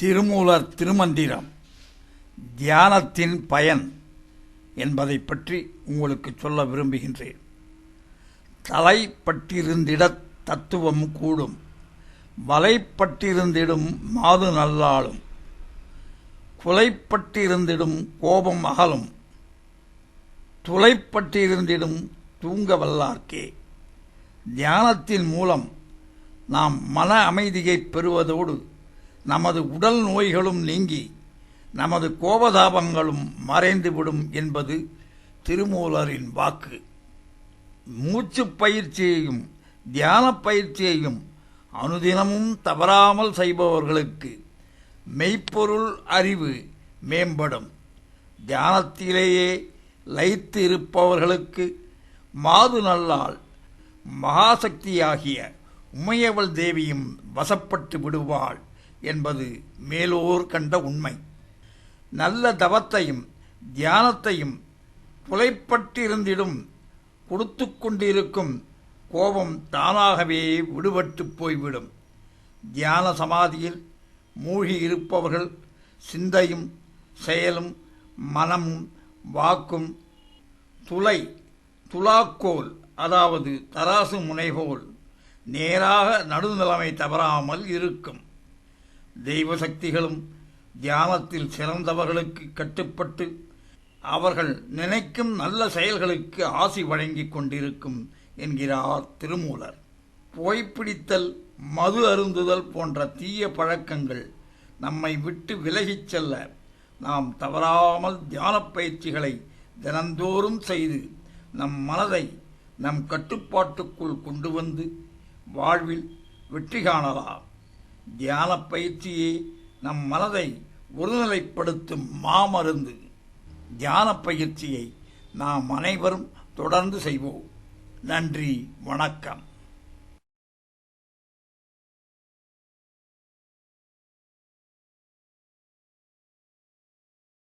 திருமூலர் திருமந்திரம் தியானத்தின் பயன் என்பதை பற்றி உங்களுக்கு சொல்ல விரும்புகின்றேன். தலைப்பட்டிருந்திடத் தத்துவம் கூடும் வலைப்பட்டிருந்திடும் மாது நல்லாளும் குலைப்பட்டிருந்திடும் கோபம் அகலும் துளைப்பட்டிருந்திடும் தூங்க வல்லார்க்கே. தியானத்தின் மூலம் நாம் மன அமைதியை பெறுவதோடு நமது உடல் நோய்களும் நீங்கி நமது கோபதாபங்களும் மறைந்துவிடும் என்பது திருமூலரின் வாக்கு. மூச்சு பயிற்சியையும் தியான பயிற்சியையும் அனுதினமும் தவறாமல் செய்பவர்களுக்கு மெய்ப்பொருள் அறிவு மேம்படும். தியானத்திலேயே லயித்து இருப்பவர்களுக்கு மாது நல்லால் மகாசக்தியாகிய உமையவள் தேவியும் வசப்பட்டு விடுவாள். என்பது மேலோர் கண்ட உண்மை. நல்ல தவத்தையும் தியானத்தையும் புலைப்பட்டிருந்திடும் கொடுத்து கொண்டிருக்கும் கோபம் தானாகவே விடுபட்டு போய்விடும். தியான சமாதியில் மூழ்கி இருப்பவர்கள் சிந்தையும் செயலும் மனமும் வாக்கும் துளை துலாக்கோல் அதாவது தராசு முனைகோல் நேராக நடுநிலைமை தவறாமல் இருக்கும். தெய்வ சக்திகளும் தியானத்தில் சிறந்தவர்களுக்கு கட்டுப்பட்டு அவர்கள் நினைக்கும் நல்ல செயல்களுக்கு ஆசி வழங்கிக் கொண்டிருக்கும் என்கிறார் திருமூலர். புகைப்பிடித்தல் மது அருந்துதல் போன்ற தீய பழக்கங்கள் நம்மை விட்டு விலகிச் செல்ல நாம் தவறாமல் தியானப் பயிற்சிகளை தினந்தோறும் செய்து நம் மனதை நம் கட்டுப்பாட்டுக்குள் கொண்டு வந்து வாழ்வில் வெற்றி காணலாம். தியான பயிற்சியே நம் மனதை ஒருநிலைப்படுத்தும் மாமருந்து. தியான பயிற்சியை நாம் அனைவரும் தொடர்ந்து செய்வோம். நன்றி வணக்கம்.